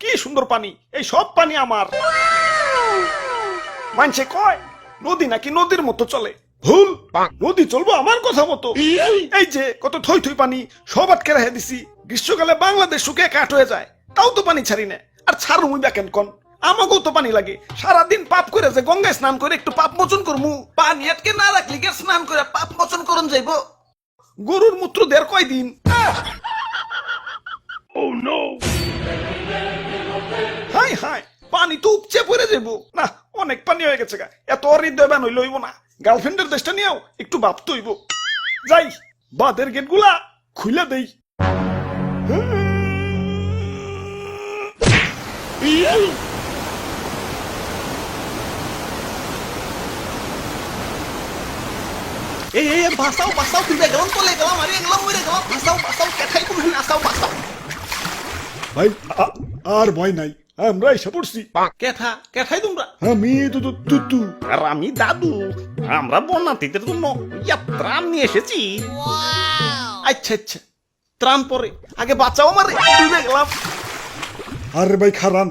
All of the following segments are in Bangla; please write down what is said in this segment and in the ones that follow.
কি সুন্দর পানি? এই সব পানি আমার। মানছে কয়? নদী নাকি নদীর মতো চলে? ভুল। নদী চলবো আমার কথা মতো। এই যে, কত থই থই পানি, সব আটকে রেখে দিছি। গ্রীষ্মকালে বাংলাদেশ শুকিয়ে কাঠ হয়ে যায়। তাও তো পানি ছাড়ি না। আর ছাড়ু মুই দেখেন কন আমাকেও তো পানি লাগে। সারাদিন পাপ করে যে গঙ্গায় স্নান করে একটু পাপ মোচন করমু। পানি আটকে না রাখলি কে স্নান করে পাপ মোচন করন যাইব। গরুর মূত্র দের কয় দিন হাই পানি তো উপচে পড়ে যাব না অনেক পানি হয়ে গেছে গা। এত হৃদয় বান হইল হইব না। গার্লফ্রেন্ডের দেশটা নিয়েও একটু ভাবতে হইব। যাই বাদের গেটগুলা খুলে দেই। এই এই এই, বাঁচাও বাঁচাও তুলে গেলাম তলে গেলাম আরে গেলাম। মরে কেঠাই ভাই আর ভয় নাই। আমরা এসে পড়ছি কেঠা কেঠাই তোমরা? আমি তো তো তুতু। আর আমি দাদু। আমরা বন্যার্থীদের জন্য ইয়া ত্রাণ নিয়ে এসেছি। আচ্ছা আচ্ছা। ত্রাণ পরে। আগে বাঁচাও আমারে। ডুবে গেলাম। আরে ভাই খারান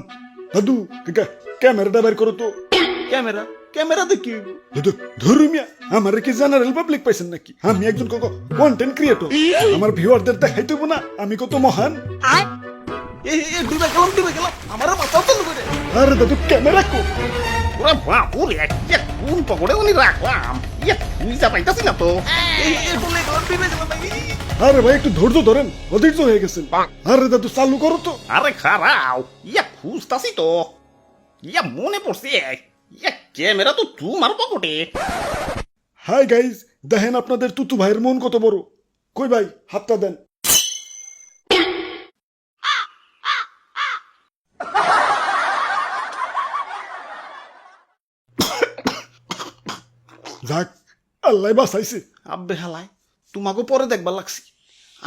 দাদু কা- ক্যামেরাটা বের করো তো। ক্যামেরা ক্যামেরা দেখি দাদু ধরু মিয়া আমার কি জেনারেল পাবলিক পাইছেন নাকি? আমি একজন কন্টেন্ট ক্রিয়েটর আমার ভিউয়ারদের দেখাই দেবো না। আমি কত মহান। এই এই, এই, ডুবে গেলাম ডুবে গেলাম। আমারে বাঁচাও তো করে। আরে দাদু ক্যামেরা কো। ওরা বাপুরে কোন পকড়ে উনি রাখলাম। ইয়া পাইতাছি না তো। এই এই ডুবে গেলাম ডুবে গেলাম এই, এই, আরে ভাই একটু ধৈর্য ধরেন অধৈর্য হয়ে গেছেন। আরে দাদু চালু করো তো। আরে খারাও ইয়া খুঁজতাছি তো। ইয়া মনে পড়ছে ইয়া ক্যামেরা তো তোমার পকেটে। হাই গাইজ দেখেন আপনাদের তুতু ভাইয়ের মন কত বড়। কই ভাই হাতটা দেন। যাক আল্লাহ বাঁচাইছে। আব্বে হালাই তোমাকে পরে দেখবার লাগছি।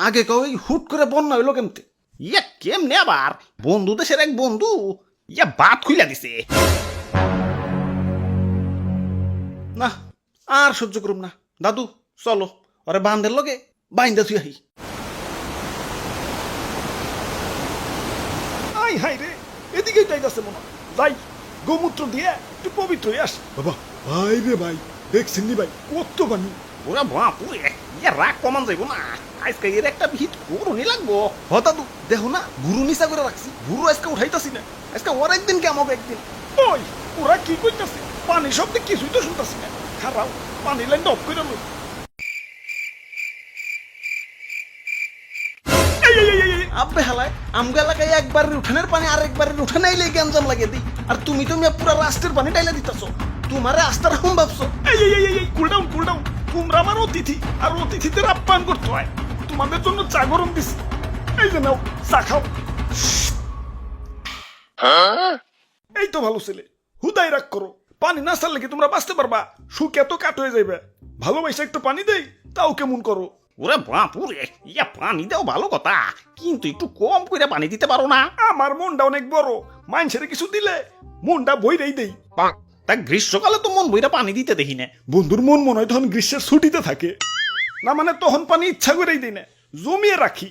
আগে কেউ এই হুট করে বন্যা হইল কেমতে? ইয়া কেমনে আবার? বন্ধু দেশের এক বন্ধু ইয়া বাত খুইলা দিছে। না আর সহ্য করুম না। দাদু চলো ওরে বান্ধের লগে বাইন্দা তুই আহি। আই হাই রে এদিকেই যাইতাছে মনে হয়। যাই গোমূত্র দিয়ে একটু পবিত্র হয়ে আসি। বাবা ভাই রে ভাই দেখছেন নি ভাই? কত পানি? ওরা বাপুরে ইয়া রাগ কমান যাইব না। আজকে এর একটা ভিত করুনি লাগবো। দেখো না গুরু নিচা করে রাখছি। গুরু আজকে উঠাইতাছি না। আজকে ওর একদিন কে আমাকে একদিন? ওই ওরা কি কইতাছে? পানি শব্দে কিছুই তো শুনতাছি না। খারাপ পানি লাইনটা অফ করে লই। আব্বে হালায় আমগা এলাকায় একবারের উঠানের পানি উঠানে আইলে গ্যাঞ্জাম লাগিয়ে দিই। আর তুমি তো পুরা রাষ্ট্রের পানি টাইলে দিতাছো। তোমারে আস্থার রকম ভাবছ? এই এই এই এই কুল ডাউন কুল ডাউন তোমরা আমার অতিথি আর অতিথিদের আপ্যায়ন করতে হয়। তোমাদের জন্য চা গরম দিছি। এই যে নাও চা খাও। এই তো ভালো ছেলে হুদাই রাগ করো। পানি না ছাড়লে কি তোমরা বাঁচতে পারবা? সুখ এত কাট হয়ে যাইবে। ভালোবাসা একটু পানি দেই তাও কেমন করো? ওরে বাপুরে ইয়া পানি দাও ভালো কথা। কিন্তু একটু কম করে পানি দিতে পারো না। আমার মনটা অনেক বড়। মানুষের কিছু দিলে মনটা বইরেই দেই। তা গ্রীষ্মকালে তো মন বইরা পানি দিতে দেখি না। বন্ধুর মন মনে হয় তখন গ্রীষ্মের ছুটিতে থাকে। না মানে তখন পানি ইচ্ছা করেই দিই না, জমিয়ে রাখি।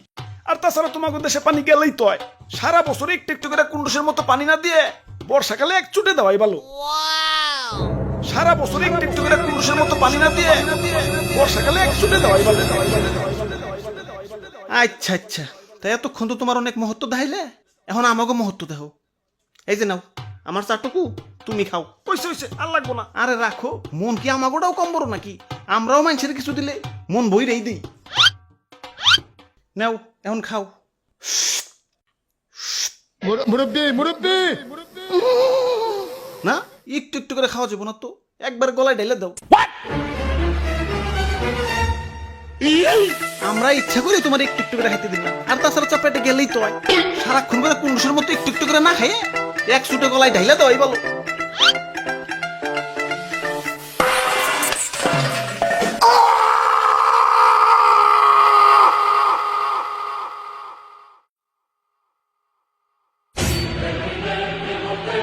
আর তাছাড়া তোমাকে দেশে পানি গেলেই তো হয়। সারা বছর একটু একটু করে কুন্ডুসের মতো পানি না দিয়ে বর্ষাকালে এক চুটে দেওয়াই ভালো। সারা বছর একটু একটু করে কুন্ডুসের মতো পানি না দিয়ে বর্ষাকালে এক চুটে দেওয়াই ভালো। আচ্ছা আচ্ছা। তাই এতক্ষণ তো তোমার অনেক মহত্ব দেখাইলে। এখন আমাকে মহত্ব দেহ এই যে নাও। আমার চাটুকু তুমি খাও। কইছে হইছে আর লাগবো না। আরে রাখো মন কি আমাগোটাও কম বড় নাকি? আমরাও মানুষের কিছু দিলে মন বই রেই দিই। নাও এখন খাও। মুরব্বী মুরব্বী! না একটু একটু করে খাওয়া যাব না তো। একবার গলায় ঢেলে দাও। আমরা ইচ্ছা করি তোমার একটু একটু করে খাইতে দিলাম। আর তাছাড়া চাপড়াটা গেলেই তো হয়। সারাক্ষণ করে কুন্ডুসের মতো একটু একটু করে না খাইয়ে এক সুটে গলায় ঢাইলে বলো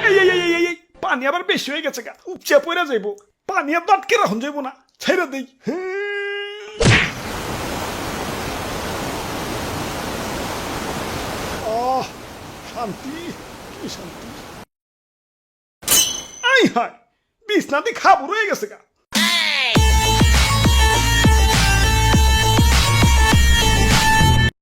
এই, এই, এই, পানি আবার বেশি হয়ে গেছে গা। উপচে পড়ে যাইবো। পানি আর দটকে রাখুন যাইবো না। ছেড়ে দেই। শান্তি। শান্তি আই হায় বিছনাতে খাব রয়ে গেছে গা।